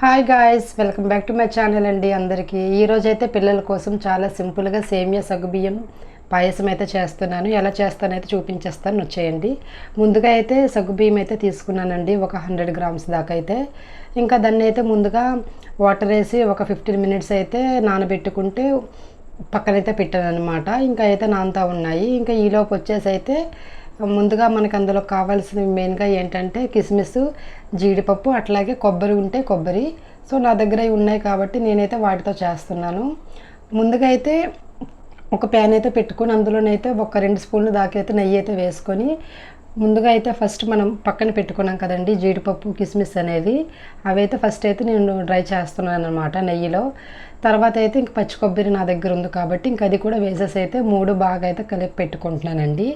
Hi guys welcome back to my channel అండి అందరికీ. ఈరోజు అయితే పిల్లల కోసం చాలా సింపుల్గా సేమియా సగ్గుబియ్యం పాయసం అయితే చేస్తున్నాను. ఎలా చేస్తానైతే చూపించేస్తాను. వచ్చేయండి. ముందుగా అయితే సగ్గుబియ్యం అయితే తీసుకున్నానండి. ఒక హండ్రెడ్ గ్రామ్స్ దాకా అయితే. ఇంకా దాన్ని అయితే ముందుగా వాటర్ వేసి ఒక ఫిఫ్టీన్ మినిట్స్ అయితే నానబెట్టుకుంటే పక్కనైతే పెట్టాను అనమాట ఇంకా అయితే నాంతా ఉన్నాయి. ఇంకా ఈలోపు వచ్చేసి అయితే ముందుగా మనకు అందులో కావాల్సినవి మెయిన్గా ఏంటంటే కిస్మిస్ జీడిపప్పు అట్లాగే కొబ్బరి ఉంటే కొబ్బరి. సో నా దగ్గర ఉన్నాయి కాబట్టి నేనైతే వాటితో చేస్తున్నాను. ముందుగా అయితే ఒక ప్యాన్ అయితే పెట్టుకొని అందులోనైతే ఒక రెండు స్పూన్లు దాకా అయితే నెయ్యి అయితే వేసుకొని ముందుగా అయితే ఫస్ట్ మనం పక్కన పెట్టుకున్నాం కదండి జీడిపప్పు కిస్మిస్ అనేది. అవి అయితే ఫస్ట్ అయితే నేను డ్రై చేస్తున్నాను అనమాట నెయ్యిలో. తర్వాత అయితే ఇంక పచ్చి కొబ్బరి నా దగ్గర ఉంది కాబట్టి ఇంక అది కూడా వేసేసి అయితే మూడు బాగా అయితే కలిపి పెట్టుకుంటున్నానండి.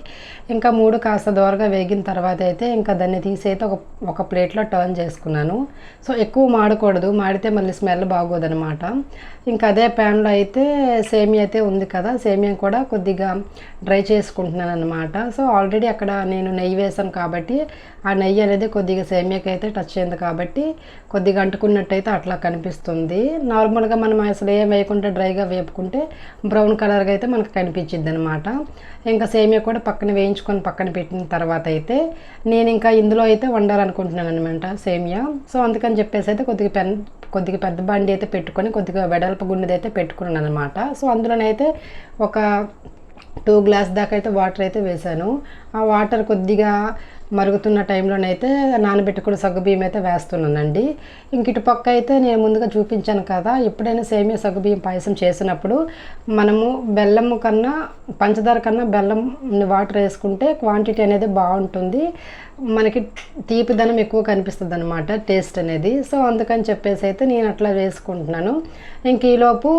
ఇంకా మూడు కాస్త దూరగా వేగిన తర్వాత అయితే ఇంకా దాన్ని తీసి అయితే ఒక ఒక ప్లేట్లో టర్న్ చేసుకున్నాను. సో ఎక్కువ మాడకూడదు. మాడితే మళ్ళీ స్మెల్ బాగోదనమాట ఇంకా అదే ప్యాన్లో అయితే సేమియా అయితే ఉంది కదా సేమియా కూడా కొద్దిగా డ్రై చేసుకుంటున్నాను అనమాట సో ఆల్రెడీ అక్కడ నేను నెయ్యి నెయ్యి వేసాను కాబట్టి ఆ నెయ్యి అనేది కొద్దిగా సేమియాకి అయితే టచ్ అయింది కాబట్టి కొద్దిగా అంటుకున్నట్టయితే అట్లా కనిపిస్తుంది. నార్మల్గా మనం అసలు ఏం వేయకుండా డ్రైగా వేపుకుంటే బ్రౌన్ కలర్గా అయితే మనకు కనిపించింది అనమాట ఇంకా సేమియా కూడా పక్కన వేయించుకొని పక్కన పెట్టిన తర్వాత అయితే నేను ఇంకా ఇందులో అయితే వండాలనుకుంటున్నాను అనమాట సేమియా. సో అందుకని చెప్పేసి అయితే కొద్దిగా పెన్ కొద్దిగా పెద్ద బండి అయితే పెట్టుకొని కొద్దిగా వెడల్పు గుండెది అయితే పెట్టుకున్నాను అనమాట సో అందులోనైతే ఒక టూ గ్లాస్ దాకా అయితే వాటర్ అయితే వేసాను ఆ వాటర్ కొద్దిగా మరుగుతున్న టైంలోనైతే నానబెట్టుకున్న సగ్గుబియ్యం అయితే వేస్తున్నానండి. ఇంక పక్క అయితే నేను ముందుగా చూపించాను కదా ఎప్పుడైనా సేమియా సగ్గుబియ్యం పాయసం చేసినప్పుడు మనము బెల్లం కన్నా పంచదార కన్నా బెల్లం వాటర్ వేసుకుంటే క్వాంటిటీ అనేది బాగుంటుంది. మనకి తీపిదనం ఎక్కువ కనిపిస్తుంది అనమాట టేస్ట్ అనేది. సో అందుకని చెప్పేసి అయితే నేను అట్లా వేసుకుంటున్నాను. ఇంక ఈలోపు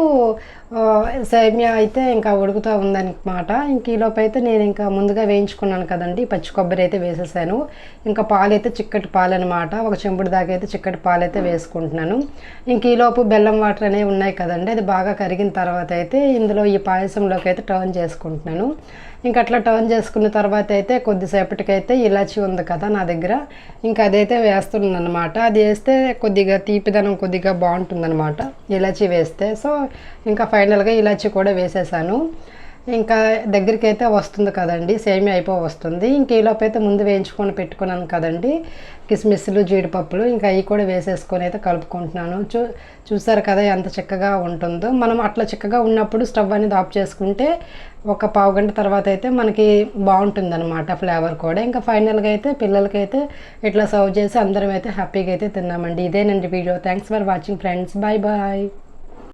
సేమియా అయితే ఇంకా ఉడుకుతూ ఉందనమాట ఇంక ఈలోపు అయితే నేను ఇంకా ముందుగా వేయించుకున్నాను కదండి పచ్చి కొబ్బరి అయితే వేసేసాను. ఇంకా పాలు అయితే చిక్కటి పాలు అనమాట ఒక చెంబుడు దాకా అయితే చిక్కటి పాలు అయితే వేసుకుంటున్నాను. ఇంక ఈలోపు బెల్లం వాటర్ అనేవి ఉన్నాయి కదండి అది బాగా కరిగిన తర్వాత అయితే ఇందులో ఈ పాయసంలోకి అయితే టర్న్ చేసుకుంటున్నాను. ఇంకా అట్లా టర్న్ చేసుకున్న తర్వాత అయితే కొద్దిసేపటికైతే ఇలాచి ఉంది కదా నా దగ్గర. ఇంకా అదైతే వేస్తున్నాను అనమాట అది వేస్తే కొద్దిగా తీపిదనం కొద్దిగా బాగుంటుందన్నమాట. ఇలాచి వేస్తే. సో ఇంకా ఫైనల్గా ఇలాచి కూడా వేసేసాను. ఇంకా దగ్గరికి అయితే వస్తుంది కదండి సేమియా అయిపో వస్తుంది. ఇంక ఈలోపు అయితే ముందు వేయించుకొని పెట్టుకున్నాను కదండి కిస్మిస్లు జీడిపప్పులు ఇంకా అవి కూడా వేసేసుకొని అయితే కలుపుకుంటున్నాను. చూ చూసారు కదా ఎంత చక్కగా ఉంటుందో. మనం అట్లా చక్కగా ఉన్నప్పుడు స్టవ్ అనేది ఆఫ్ చేసుకుంటే ఒక పావు గంట తర్వాత అయితే మనకి బాగుంటుంది అనమాట ఫ్లేవర్ కూడా. ఇంకా ఫైనల్గా అయితే పిల్లలకైతే ఇట్లా సర్వ్ చేసి అందరం అయితే హ్యాపీగా అయితే తిన్నామండి. ఇదేనండి video. Thanks for watching friends. Bye bye.